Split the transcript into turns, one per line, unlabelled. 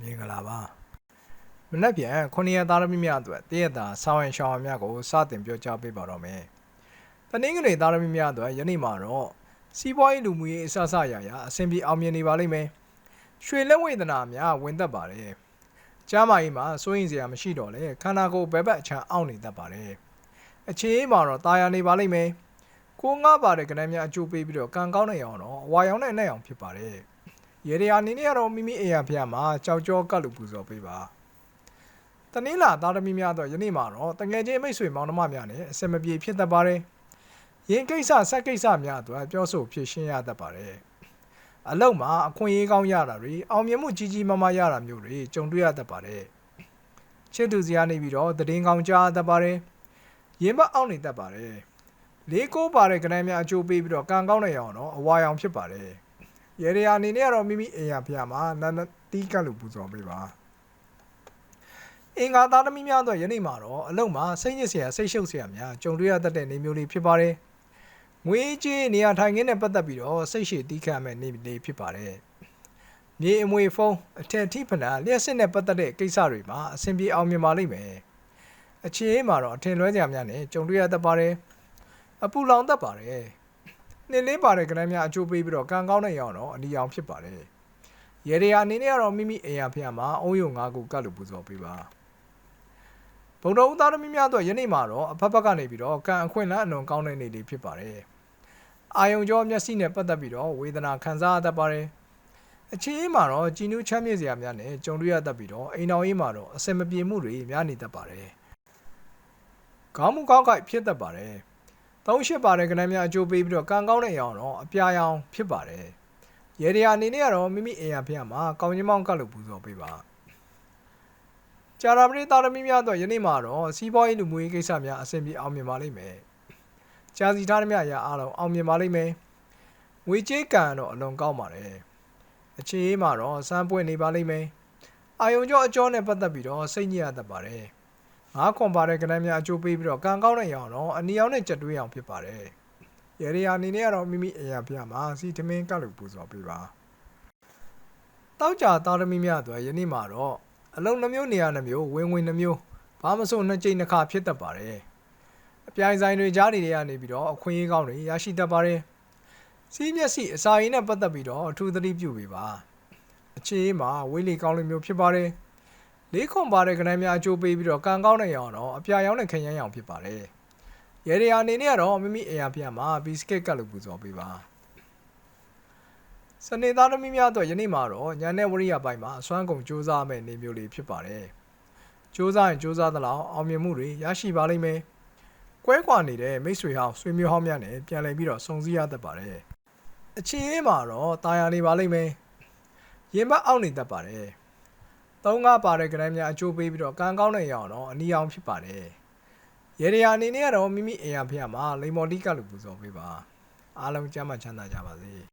မင်္ဂလာပါမနက်ဖြန်9ရက်သားသမီးများအတွက်တရက်တာဆောင်းရင်ရှောင်းများကိုစတင်ပြောကြားပေးပါတော့မယ်တနင်္ဂနွေသားသမီးများအတွက်ယနေ့မှာတော့စီးပွားရေးလူမှုရေးအစအစအရာရာအဆင်ပြေအောင်မြင်နေပါလိမ့်မယ်ရွှေလက်ဝေဒနာများဝင်သက်ပါတယ်ကျမ်းမာရေးမှာစိုးရင်စရာမရှိတော့လေခန္ဓာကိုယ်ဘက်ဘက်အချမ်းအောင့်နေတတ်ပါတယ်အခြေအေးမှာတော့ตาရနေပါလိမ့်မယ်ကိုငါပါတဲ့ကဏ္ဍများအကျိုးပေးပြီးတော့ကံကောင်းနေအောင်တော့အဝါရောင်နဲ့နဲ့အောင်ဖြစ်ပါတယ် ရေဒီယာအနေနဲ့ကတော့မိမိအိမ်ရဖျားမှာကြောက်ကြောကတ်လို့ပူဇော်ပေးပါတနင်္လာသားသမီးများတော့ယနေ့မှာတော့တငယ်ချင်းမိတ်ဆွေမောင်နှမများနဲ့အစမပြေဖြစ်တတ်ပါတယ်ရင်ကိစ္စဆက်ကိစ္စများအတွက်ပြောဆိုဖြစ်ရှင်းရတတ်ပါတယ်အလုံးမှာအခွင့်အရေးကောင်းရတာတွေအောင်မြင်မှုကြီးကြီးမားမားရတာမျိုးတွေကြုံတွေ့ရတတ်ပါတယ်ချစ်သူစရာနေပြီးတော့တည်င်းကောင်းကြားတတ်ပါတယ်ရင်ဘတ်အောင်နေတတ်ပါတယ်လေးကိုပါတဲ့ကဏ္ဍများအကျိုးပေးပြီးတော့ကံကောင်းနေအောင်တော့အဝါရောင်ဖြစ်ပါတယ် ရေရီယာအနေနဲ့ကတော့မိမိအိမ်ရဖျားမှာနန္ဒတီးကတ်လို့ပူဇော်ပေးပါအင်္ဂါသားသမီးများတော့ယနေ့မှာတော့အလုံးမှာစိတ်ညစ်စရာစိတ်ရှုပ်စရာများကြုံတွေ့ရတတ်တဲ့နေမျိုးလေးဖြစ်ပါတယ်ငွေကြေးနေရာထိုင်ခင်းနဲ့ပတ်သက်ပြီးတော့စိတ်ရှည်တီးခံမဲ့နေလေးဖြစ်ပါတယ်မြေအမွေဖုံးအထက်ထိဖနာလျှက်စစ်နဲ့ပတ်သက်တဲ့ကိစ္စတွေမှာအဆင်ပြေအောင်မြင်ပါလိမ့်မယ်အခြေအေးမှာတော့အထင်လွဲစရာများနဲ့ကြုံတွေ့ရတတ်ပါတယ်အပူလောင်တတ်ပါတယ် နှင်းလေးပါတဲ့ကဏ္ဍများအကျိုးပေးပြီးတော့ကံကောင်းတဲ့ရောင်တော့အနီရောင်ဖြစ်ပါတယ်။ရေဒီယာအနေနဲ့ကတော့မိမိအိမ်ရဖျားမှာအုံယုံ၅ခုကတ်လို့ပူဇော်ပေးပါ။ဘုံတော်ဦးသားသမီးများတော့ယနေ့မှာတော့အဖက်ဖက်ကနေပြီးတော့ကံအခွင့်အလမ်းအလွန်ကောင်းတဲ့နေ့လေးဖြစ်ပါတယ်။အာယုံကြောမျက်စိနဲ့ပတ်သက်ပြီးတော့ဝေဒနာခံစားရတတ်ပါတယ်။အခြေအေးမှာတော့ကြည်နူးချမ်းမြေ့စရာများနဲ့ကြုံတွေ့ရတတ်ပြီးတော့အိမ်တော်ရေးမှာတော့အစင်မပြေမှုတွေများနေတတ်ပါတယ်။ကောင်းမှုကောင်းကိုက်ဖြစ်တတ်ပါတယ်။ သုံးရှစ်ပါတဲ့ကဏ္ဍများအကျိုးပေးပြီးတော့ကံကောင်းတဲ့အရောင်တော့အပြာရောင်ဖြစ်ပါတယ်။ရေဒီယာအနေနဲ့ကတော့မိမိအိမ်ရဖျက်မှာကောင်းချင်းမောင်းကတ်လို့ပူဇော်ပေးပါ။ကြာရာပရိသတ်သမီးများတော့ယနေ့မှာတော့စီးပွားရေးလူမှုရေးကိစ္စများအဆင်ပြေအောင်မြင်ပါလိမ့်မယ်။ကြာစီထားသမျှအရာအားလုံးအောင်မြင်ပါလိမ့်မယ်။ငွေကြေးကံတော့အလွန်ကောင်းပါတယ်။အခြေအေးမှာတော့စမ်းပွင့်နေပါလိမ့်မယ်။အာယုံကျော်အကျော်နဲ့ပတ်သက်ပြီးတော့စိတ်ညစ်ရတတ်ပါတယ်။ ငါးခွန်ပါတဲ့ကဏ္ဍများအကျိုးပေးပြီးတော့ကံကောင်းတဲ့ရောင်တော့အနီရောင်နဲ့ကြက်တွေးအောင်ဖြစ်ပါတယ်။ရေရီယာအနေနဲ့ကတော့မိမိအရာပြမှာစီထမင်းကလို့ပူဇော်ပေးပါ။တောက်ကြသားသမီးများအတွက်ယနေ့မှာတော့အလုံးနှမျိုးနေရာနှမျိုးဝင်ဝင်နှမျိုးဘာမဆိုနှစ်ကြိမ်နှစ်ခါဖြစ်တတ်ပါတယ်။အပြိုင်ဆိုင်တွေကြားတွေကနေပြီးတော့အခွင့်အရေးကောင်းတွေရရှိတတ်ပါတယ်။စီးမျက်စိအစာရည်နဲ့ပတ်သက်ပြီးတော့အထူးသတိပြုပေးပါ။အခြေအေးမှာဝေးလီကောင်းလိုမျိုးဖြစ်ပါတယ်။ လေးခွန်ပါတဲ့ကဏ္ဍများအကျိုးပေးပြီးတော့ကံကောင်းတဲ့ရောင်တော့အပြာရောင်နဲ့ခရမ်းရောင်ဖြစ်ပါတယ်။ရေဒီယာအနေနဲ့ကတော့မိမိအရာပြမှာဘီစကစ်ကတ်လို့ပူဇော်ပေးပါ။စနေသားသမီးများတော့ယနေ့မှာတော့ညာနဲ့ဝရိယပိုင်းမှာအစွမ်းကုန်စူးစမ်းမဲ့နေမျိုးလေးဖြစ်ပါတယ်။စူးစမ်းရင်စူးစမ်းသလောက်အောင်မြင်မှုတွေရရှိပါလိမ့်မယ်။ကွဲကွာနေတဲ့မိတ်ဆွေဟောင်းဆွေမျိုးဟောင်းများနဲ့ပြန်လည်ပြီးတော့စုံစည်းရတတ်ပါတယ်။အချင်းအေးမှာတော့တာယာနေပါလိမ့်မယ်။ရင်ဘတ်အောက်နေတတ်ပါတယ်။ သုံးကားပါတဲ့ကဏ္ဍများအကျိုးပေးပြီးတော့ကံကောင်းတဲ့ရောင်တော့အနီရောင်ဖြစ်ပါတယ်။ရေဒီယာအနေနဲ့ကတော့မိမိအိမ်ရဖျားမှာလိမ္မော်တီကလို့ပူဇော်ပေးပါ။အားလုံးကျမ်းမှချမ်းသာကြပါစေ။